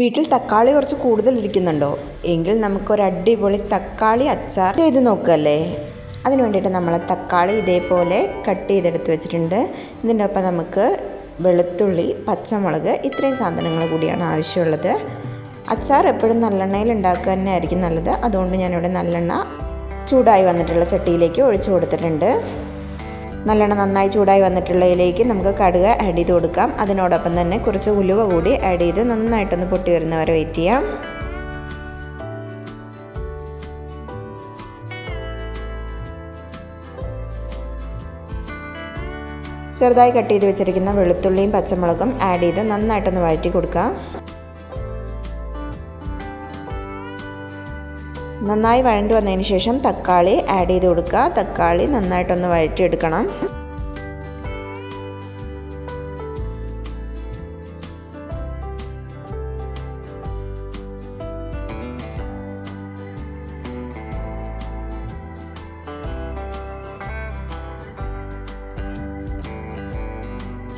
വീട്ടിൽ തക്കാളി കുറച്ച് കൂടുതൽ ഇരിക്കുന്നുണ്ടോ? എങ്കിൽ നമുക്കൊരു അടിപൊളി തക്കാളി അച്ചാർ ചെയ്ത് നോക്കുകയല്ലേ അതിന് വേണ്ടിയിട്ട് നമ്മൾ തക്കാളി ഇതേപോലെ കട്ട് ചെയ്തെടുത്ത് വെച്ചിട്ടുണ്ട്. ഇതിന്റെ ഒപ്പം നമുക്ക് വെളുത്തുള്ളി പച്ചമുളക് ഇത്രയും സാധനങ്ങൾ കൂടിയാണ് ആവശ്യമുള്ളത്. അച്ചാർ എപ്പോഴും നല്ലെണ്ണയിൽ ഉണ്ടാക്കുക തന്നെ ആയിരിക്കും നല്ലത്. അതുകൊണ്ട് ഞാനിവിടെ നല്ലെണ്ണ ചൂടായി വന്നിട്ടുള്ള ചട്ടിയിലേക്ക് ഒഴിച്ചു കൊടുത്തിട്ടുണ്ട്. നല്ലെണ്ണ നന്നായി ചൂടായി വന്നിട്ടുള്ളതിലേക്ക് നമുക്ക് കടുക് ആഡ് ചെയ്ത് കൊടുക്കാം. അതിനോടൊപ്പം തന്നെ കുറച്ച് ഉലുവ കൂടി ആഡ് ചെയ്ത് നന്നായിട്ടൊന്ന് പൊട്ടി വരുന്നവരെ വെയിറ്റ് ചെയ്യാം. ചെറുതായി കട്ട് ചെയ്ത് വെച്ചിരിക്കുന്ന വെളുത്തുള്ളിയും പച്ചമുളകും ആഡ് ചെയ്ത് നന്നായിട്ടൊന്ന് വഴറ്റി കൊടുക്കാം. നന്നായി വഴണ്ടു വന്നതിന് ശേഷം തക്കാളി ആഡ് ചെയ്ത് കൊടുക്കുക. തക്കാളി നന്നായിട്ടൊന്ന് വഴറ്റിയെടുക്കണം.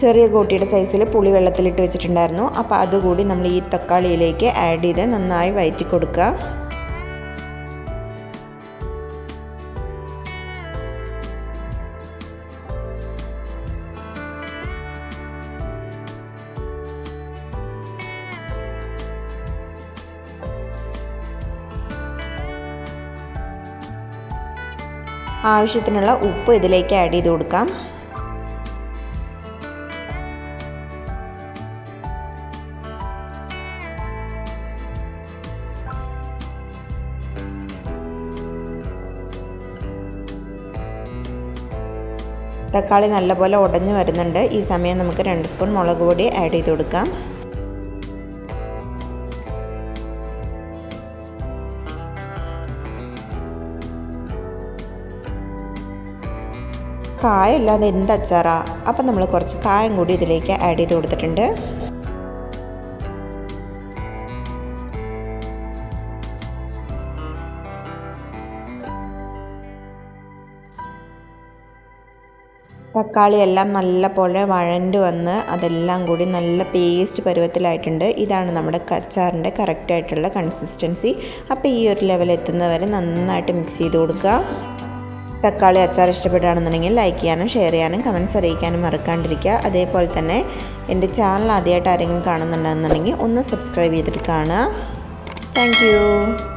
ചെറിയ കൂട്ടിയുടെ സൈസിൽ പുളി വെള്ളത്തിലിട്ട് വെച്ചിട്ടുണ്ടായിരുന്നു. അപ്പോൾ അതുകൂടി നമ്മൾ ഈ തക്കാളിയിലേക്ക് ആഡ് ചെയ്ത് നന്നായി വയറ്റി കൊടുക്കുക ആവശ്യത്തിനുള്ള ഉപ്പ് ഇതിലേക്ക് ആഡ് ചെയ്ത് കൊടുക്കാം. തക്കാളി നല്ലപോലെ ഉടഞ്ഞു വരുന്നുണ്ട്. ഈ സമയം നമുക്ക് രണ്ട് സ്പൂൺ മുളക് പൊടി ആഡ് ചെയ്ത് കൊടുക്കാം. കായല്ലാതെ എന്ത് അച്ചാറാ അപ്പം നമ്മൾ കുറച്ച് കായം കൂടി ഇതിലേക്ക് ആഡ് ചെയ്ത് കൊടുത്തിട്ടുണ്ട്. തക്കാളി എല്ലാം നല്ല പോലെ വഴണ്ട് വന്ന് അതെല്ലാം കൂടി നല്ല പേസ്റ്റ് പരുവത്തിലായിട്ടുണ്ട്. ഇതാണ് നമ്മുടെ അച്ചാറിന്റെ കറക്റ്റായിട്ടുള്ള കൺസിസ്റ്റൻസി അപ്പോൾ ഈ ഒരു ലെവൽ എത്തുന്നവരെ നന്നായിട്ട് മിക്സ് ചെയ്ത് കൊടുക്കുക. തക്കാളി അച്ചാർ ഇഷ്ടപ്പെടുകയാണെന്നുണ്ടെങ്കിൽ ലൈക്ക് ചെയ്യാനും ഷെയർ ചെയ്യാനും കമൻസ് അറിയിക്കാനും മറക്കാണ്ടിരിക്കുക. അതേപോലെ തന്നെ എന്റെ ചാനൽ ആദ്യമായിട്ട് ആരെങ്കിലും കാണുന്നുണ്ടെന്നുണ്ടെങ്കിൽ ഒന്ന് സബ്സ്ക്രൈബ് ചെയ്തിട്ട് കാണുക. താങ്ക്